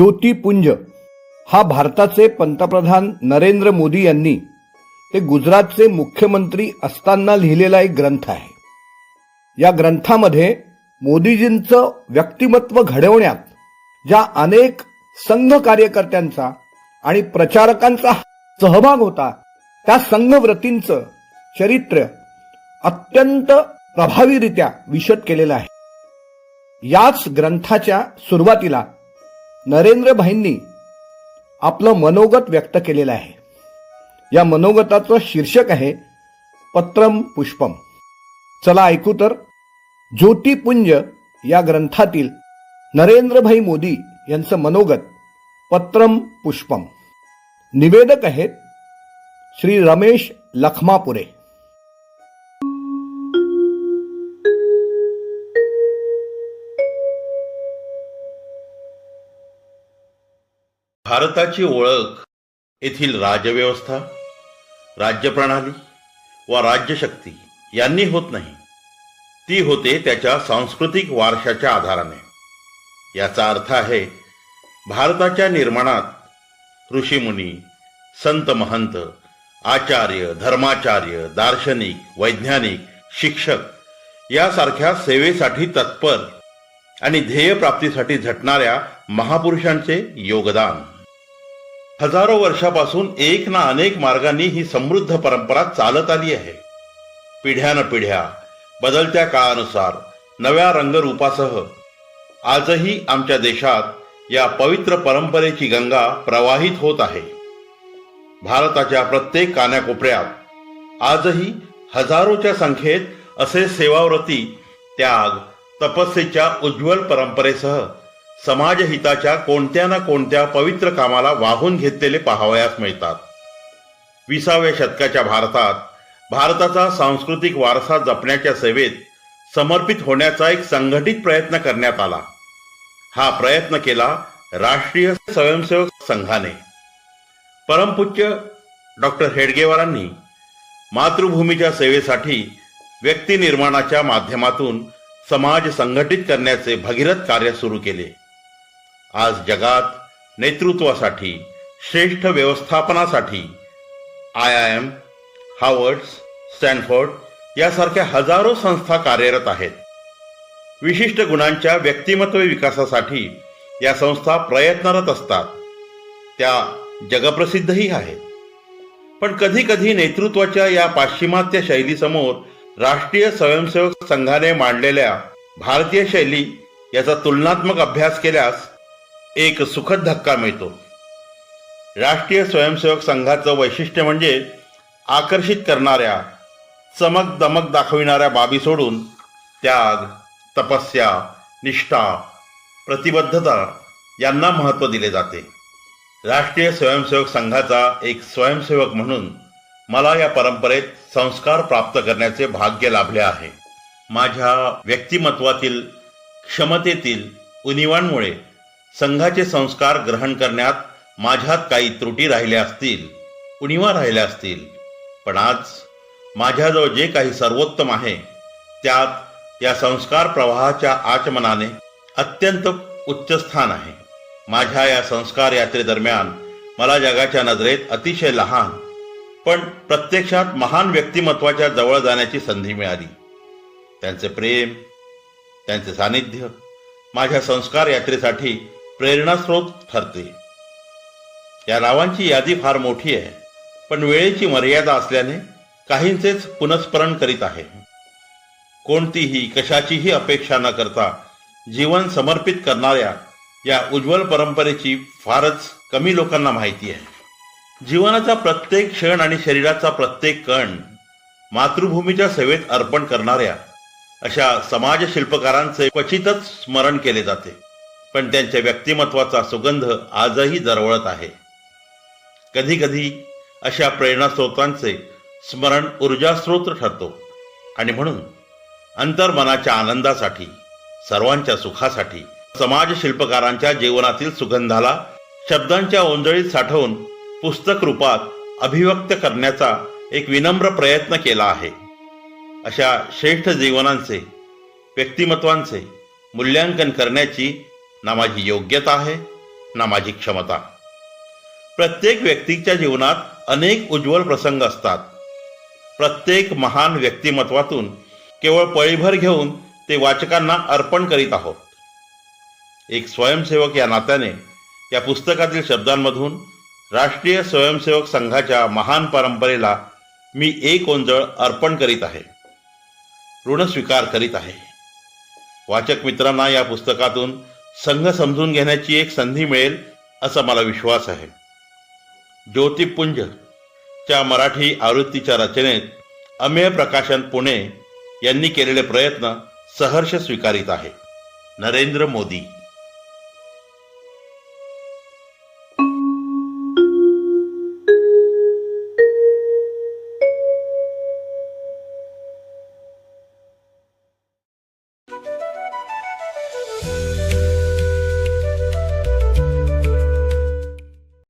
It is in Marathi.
ज्योतिपुंज हा भारताचे पंतप्रधान नरेंद्र मोदी यांनी ते गुजरातचे मुख्यमंत्री असताना लिहिलेला एक ग्रंथ आहे. या ग्रंथामध्ये मोदीजींचं व्यक्तिमत्व घडवण्यात ज्या अनेक संघ कार्यकर्त्यांचा आणि प्रचारकांचा सहभाग होता त्या संघव्रतींचं चरित्र अत्यंत प्रभावीरित्या विशद केलेलं आहे. याच ग्रंथाच्या सुरुवातीला नरेंद्र भाईंनी आपलं मनोगत व्यक्त केलेलं आहे. या मनोगताचं शीर्षक आहे पत्रम पुष्पम. चला ऐकू तर. ज्योतिपुंज या ग्रंथातील नरेंद्रभाई मोदी यांचं मनोगत पत्रम पुष्पम. निवेदक आहेत श्री रमेश लखमापुरे. भारताची ओळख येथील राजव्यवस्था राज्यप्रणाली व राज्यशक्ती यांनी होत नाही. ती होते त्याच्या सांस्कृतिक वारशाच्या आधाराने. याचा अर्थ आहे भारताच्या निर्माणात ऋषीमुनी संत महंत आचार्य धर्माचार्य दार्शनिक वैज्ञानिक शिक्षक यासारख्या सेवेसाठी तत्पर आणि ध्येयप्राप्तीसाठी झटणाऱ्या महापुरुषांचे योगदान. हजारो वर्षापासून एक ना अनेक मार्गांनी ही समृद्ध परंपरा चालत आली आहे. पिढ्यान पिढ्या बदलत्या काळानुसार नव्या रंगरूपासह आजही आमच्या देशात या पवित्र परंपरेची गंगा प्रवाहित होत आहे. भारताच्या प्रत्येक कानाकोपऱ्यात आजही हजारोच्या संख्येत असे सेवाव्रती त्याग तपस्येच्या उज्ज्वल परंपरेसह समाजहिताच्या कोणत्या ना कोणत्या पवित्र कामाला वाहून घेतलेले पाहावयास मिळतात. विसाव्या शतकाच्या भारतात भारताचा सांस्कृतिक वारसा जपण्याच्या सेवेत समर्पित होण्याचा एक संघटित प्रयत्न करण्यात आला. हा प्रयत्न केला राष्ट्रीय स्वयंसेवक संघाने. परमपूज्य डॉक्टर हेडगेवारांनी मातृभूमीच्या सेवेसाठी व्यक्ती निर्माणाच्या माध्यमातून समाज संघटित करण्याचे भगीरथ कार्य सुरू केले. आज जगात नेतृत्वासाठी श्रेष्ठ व्यवस्थापनासाठी I I M Harvards Stanford यासारख्या हजारो संस्था कार्यरत आहेत. विशिष्ट गुणांच्या व्यक्तिमत्व विकासासाठी या संस्था प्रयत्नरत असतात. त्या जगप्रसिद्धही आहेत. पण कधी कधी नेतृत्वाच्या या पाश्चिमात्य शैलीसमोर राष्ट्रीय स्वयंसेवक संघाने मांडलेल्या भारतीय शैली याचा तुलनात्मक अभ्यास केल्यास एक सुखद धक्का मिळतो. राष्ट्रीय स्वयंसेवक संघाचं वैशिष्ट्य म्हणजे आकर्षित करणाऱ्या चमक दमक दाखविणाऱ्या बाबी सोडून त्याग तपस्या निष्ठा प्रतिबद्धता यांना महत्त्व दिले जाते. राष्ट्रीय स्वयंसेवक संघाचा एक स्वयंसेवक म्हणून मला या परंपरेत संस्कार प्राप्त करण्याचे भाग्य लाभले आहे. माझ्या व्यक्तिमत्वातील क्षमतेतील उनिवांमुळे संघाचे संस्कार ग्रहण करण्यात माझ्यात काही त्रुटी राहिल्या असतील उणिवा राहिल्या असतील. पण आज माझ्याजवळ जे काही सर्वोत्तम आहे त्यात या संस्कार प्रवाहाच्या आचमनाने अत्यंत उच्च स्थान आहे. माझ्या या संस्कार यात्रेदरम्यान मला जगाच्या नजरेत अतिशय लहान पण प्रत्यक्षात महान व्यक्तिमत्वाच्या जवळ जाण्याची संधी मिळाली. त्यांचे प्रेम त्यांचे सानिध्य माझ्या संस्कार यात्रेसाठी प्रेरणास्रोत ठरते. या नावांची यादी फार मोठी आहे पण वेळेची मर्यादा असल्याने काहींचेच पुनस्मरण करीत आहे. कोणतीही कशाचीही अपेक्षा न करता जीवन समर्पित करणाऱ्या या उज्ज्वल परंपरेची फारच कमी लोकांना माहिती आहे. जीवनाचा प्रत्येक क्षण आणि शरीराचा प्रत्येक कण मातृभूमीच्या सेवेत अर्पण करणाऱ्या अशा समाज शिल्पकारांचे क्वचितच स्मरण केले जाते. पण त्यांच्या व्यक्तिमत्वाचा सुगंध आजही दरवळत आहे. कधी कधी अशा प्रेरणास्रोतांचे स्मरण ऊर्जास्रोत ठरतो आणि म्हणून अंतर्मनाच्या आनंदासाठी सर्वांच्या सुखासाठी समाज शिल्पकारांच्या जीवनातील सुगंधाला शब्दांच्या ओंजळीत साठवून पुस्तक रूपात अभिव्यक्त करण्याचा एक विनम्र प्रयत्न केला आहे. अशा श्रेष्ठ जीवनांचे व्यक्तिमत्वांचे मूल्यांकन करण्याची ना माझी योग्यता आहे ना माझी क्षमता. प्रत्येक व्यक्तीच्या जीवनात अनेक उज्ज्वल प्रसंग असतात. प्रत्येक महान व्यक्तिमत्वातून केवळ पळीभर घेऊन ते वाचकांना अर्पण करीत आहोत. एक स्वयंसेवक या नात्याने या पुस्तकातील शब्दांमधून राष्ट्रीय स्वयंसेवक संघाच्या महान परंपरेला मी एक ओंजळ अर्पण करीत आहे. ऋण स्वीकार करीत आहे. वाचक मित्रांना या पुस्तकातून संघ समजून घेण्याची एक संधी मिळेल असा मला विश्वास आहे. ज्योतिपुंज च्या मराठी आवृत्तीच्या रचनेत अमेय प्रकाशन पुणे यांनी केलेले प्रयत्न सहर्ष स्वीकारित आहे. नरेंद्र मोदी.